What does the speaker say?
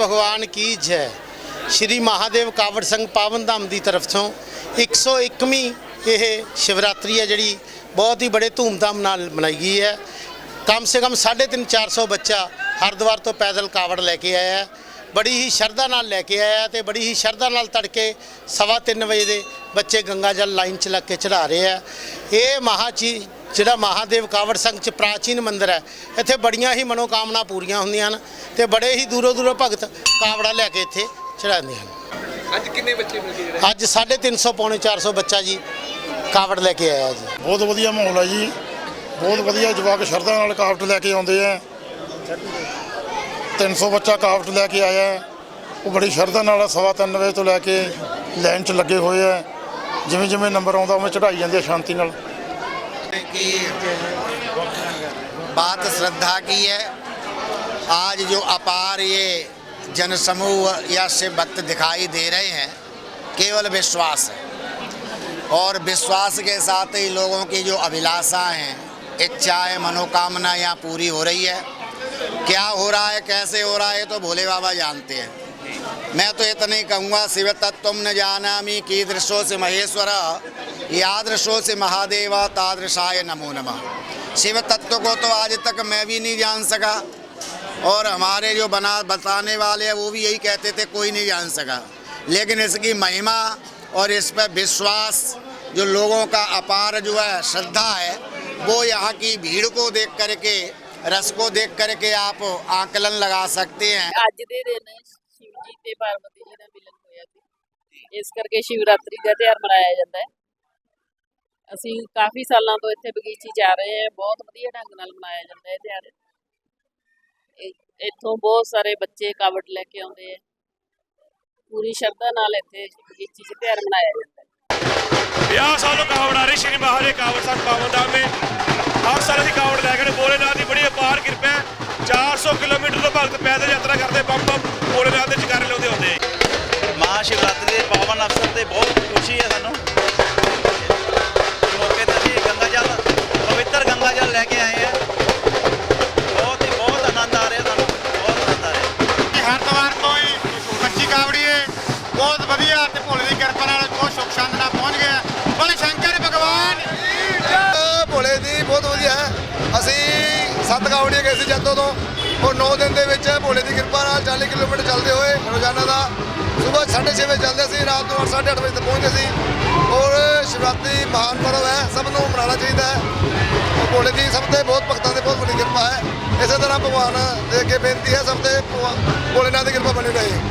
ਭਗਵਾਨ ਕੀ ਜੈ? ਸ਼੍ਰੀ ਮਹਾਦੇਵ ਕਾਵੜ ਸਿੰਘ ਪਾਵਨ ਧਾਮ ਦੀ ਤਰਫ ਤੋਂ 101ਵੀਂ ਇਹ ਸ਼ਿਵਰਾਤਰੀ ਹੈ, ਜਿਹੜੀ ਬਹੁਤ ਹੀ ਬੜੇ ਧੂਮਧਾਮ ਨਾਲ ਮਨਾਈ ਗਈ ਹੈ। ਕਮ ਸੇ ਕਮ 3.5 400 ਬੱਚਾ ਹਰਿਦੁਆਰ ਤੋਂ ਪੈਦਲ ਕਾਵੜ ਲੈ ਕੇ ਆਇਆ ਹੈ। ਬੜੀ ਹੀ ਸ਼ਰਧਾ ਨਾਲ ਲੈ ਕੇ ਆਇਆ ਤੇ ਬੜੀ ਹੀ ਸ਼ਰਧਾ ਨਾਲ ਤੜਕੇ ਸਵਾ ਤਿੰਨ ਵਜੇ ਦੇ ਬੱਚੇ ਗੰਗਾ ਜਲ ਲਾਈਨ ਚ ਲੱਗ ਕੇ ਚੜਾ ਰਹੇ ਆ ਇਹ ਮਹਾਚੀ ਜਿਹੜਾ ਮਹਾਦੇਵ ਕਾਵੜ ਸੰਘ ਚ ਪ੍ਰਾਚੀਨ ਮੰਦਿਰ ਹੈ ਇੱਥੇ ਬੜੀਆਂ ਹੀ ਮਨੋਕਾਮਨਾ ਪੂਰੀਆਂ ਹੁੰਦੀਆਂ ਹਨ ਤੇ ਬੜੇ ਹੀ ਦੂਰੋਂ ਦੂਰੋਂ ਭਗਤ ਕਾਵੜਾ ਲੈ ਕੇ ਇੱਥੇ ਚੜਾਉਂਦੇ ਹਨ। ਅੱਜ ਕਿੰਨੇ ਬੱਚੇ ਮਿਲ ਗਏ ਜਿਹੜੇ? ਅੱਜ 350 ਪੌਣੇ 400 ਬੱਚਾ ਜੀ ਕਾਵੜ ਲੈ ਕੇ ਆਇਆ ਜੀ। ਬਹੁਤ ਵਧੀਆ ਮਾਹੌਲ ਹੈ ਜੀ। ਬਹੁਤ ਵਧੀਆ ਜਵਾਕ ਸ਼ਰਧਾ ਨਾਲ ਕਾਫਟ ਲੈ ਕੇ ਆਉਂਦੇ ਆ। 300 ਬੱਚਾ ਕਾਫਟ ਲੈ ਕੇ ਆਇਆ। ਉਹ ਬੜੀ ਸ਼ਰਧਾ ਨਾਲ ਸਵਾ ਤਿੰਨ ਵਜੇ ਤੋਂ ਲੈ ਕੇ ਲਾਈਨ 'ਚ ਲੱਗੇ ਹੋਏ ਆ। ਜਿਵੇਂ ਜਿਵੇਂ ਨੰਬਰ ਆਉਂਦਾ ਉਵੇਂ ਚੜਾਈ ਜਾਂਦੇ ਸ਼ਾਂਤੀ ਨਾਲ। की बात श्रद्धा की है। आज जो अपार ये जनसमूह या शिव भक्त दिखाई दे रहे हैं, केवल विश्वास है। और विश्वास के साथ ही लोगों की जो अभिलाषा हैं, इच्छाएँ मनोकामना यहाँ पूरी हो रही है। क्या हो रहा है, कैसे हो रहा है तो भोले बाबा जानते हैं। मैं तो इतना ही कहूँगा, शिव तत्व न जानामी दृश्यो से महेश्वर, यादृशो से महादेव, तादृशाय नमो नम। शिव तत्व को तो आज तक मैं भी नहीं जान सका, और हमारे जो बना, बताने वाले हैं, वो भी यही कहते थे, कोई नहीं जान सका। लेकिन इसकी महिमा और इस पर विश्वास, जो लोगों का अपार जो है, श्रद्धा है, वो यहाँ की भीड़ को देख करके, रस को देख करके आप आकलन लगा सकते हैं। आज दे ਸ਼ਿਵ ਜੀ ਤੇ ਪਾਰਵਤੀ ਜੀ ਦਾ ਮਿਲਨ ਹੋਇਆ ਸੀ। ਇਸ ਕਰਕੇ ਸ਼ਿਵਰਾਤਰੀ ਦਾ ਤਿਉਹਾਰ ਮਨਾਇਆ ਜਾਂਦਾ ਹੈ। ਅਸੀਂ ਕਾਫੀ ਸਾਲਾਂ ਤੋਂ ਇੱਥੇ ਬਗੀਚੀ ਜਾ ਰਹੇ ਹਾਂ। ਬਹੁਤ ਵਧੀਆ ਢੰਗ ਨਾਲ ਮਨਾਇਆ ਜਾਂਦਾ ਹੈ ਤਿਉਹਾਰ। ਇੱਥੋਂ ਬਹੁਤ ਸਾਰੇ ਬੱਚੇ ਕਾਵੜ ਲੈ ਕੇ ਆਉਂਦੇ ਆ। ਪੂਰੀ ਸ਼ਰਧਾ ਨਾਲ ਇੱਥੇ ਬਗੀਚੀ 'ਚ ਤਿਉਹਾਰ ਮਨਾਇਆ ਜਾਂਦਾ ਹੈ। ਵਿਆਹ ਸਾਲੋਂ ਕਾਵੜ ਆ ਰਹੀ, ਸ਼੍ਰੀ ਮਹਾਰੇ ਕਾਵੜ ਸਾਹਿਬ ਪਾਵਨ ਧਾਮ ਮੇ। ਹਰ ਸਾਲ ਅਸੀਂ ਕਾਵੜ ਲੈ ਕੇ ਆਉਂਦੇ। ਭੋਲੇਨਾਥ ਸ਼ਿਵਰਾਤਰੀ ਦੇ ਪਾਵਨ ਅਵਸਰ ਤੇ ਬਹੁਤ ਖੁਸ਼ੀ ਹੈ ਸਾਨੂੰ। ਮੌਕੇ ਤੇ ਅਸੀਂ ਗੰਗਾ ਜਲ ਪਵਿੱਤਰ ਗੰਗਾ ਜਲ ਲੈ ਕੇ ਆਏ ਹਾਂ। ਬਹੁਤ ਹੀ ਬਹੁਤ ਆਨੰਦ ਆ ਰਿਹਾ ਸਾਨੂੰ। ਬਹੁਤ ਆਨੰਦ ਆ ਰਿਹਾ। ਹਰਿਦੁਆਰ ਤੋਂ ਹੀ ਬੱਚੀ ਕਾਵੜੀਏ ਬਹੁਤ ਵਧੀਆ ਤੇ ਭੋਲੇ ਦੀ ਕਿਰਪਾ ਨਾਲ ਬਹੁਤ ਸੁਖ ਸ਼ਾਂਤ ਨਾਲ ਪਹੁੰਚ ਗਿਆ ਬੋਲੇ ਸ਼ੰਕਰ ਭਗਵਾਨ। ਭੋਲੇ ਦੀ ਬਹੁਤ ਵਧੀਆ ਹੈ। ਅਸੀਂ ਸੱਤ ਕਾਵੜੀਏ ਗਏ ਸੀ ਜੱਤੋ ਤੋਂ। ਉਹ 9 ਦਿਨ ਦੇ ਵਿੱਚ ਭੋਲੇ ਦੀ ਕਿਰਪਾ ਨਾਲ 40 ਕਿਲੋਮੀਟਰ ਚੱਲਦੇ ਹੋਏ ਰੋਜ਼ਾਨਾ ਦਾ 6:30 ਵਜੇ ਚੱਲਦੇ ਸੀ, ਰਾਤ ਨੂੰ 8:30 ਵਜੇ ਤੱਕ ਪਹੁੰਚਦੇ ਸੀ। ਔਰ ਸ਼ਿਵਰਾਤਰੀ ਮਹਾਨ ਪਰਵ ਹੈ, ਸਭ ਨੂੰ ਮਨਾਉਣਾ ਚਾਹੀਦਾ ਹੈ। ਭੋਲੇ ਦੀ ਸਭ ਤੇ ਬਹੁਤ ਭਗਤਾਂ ਤੇ ਬਹੁਤ ਵੱਡੀ ਕਿਰਪਾ ਹੈ। ਇਸੇ ਤਰ੍ਹਾਂ ਭਗਵਾਨ ਦੇ ਅੱਗੇ ਬੇਨਤੀ ਹੈ, ਸਭ ਤੇ ਭਗਵਾਨ- ਭੋਲੇਨਾਥ ਦੀ ਕਿਰਪਾ ਬਣੀ ਰਹੇ।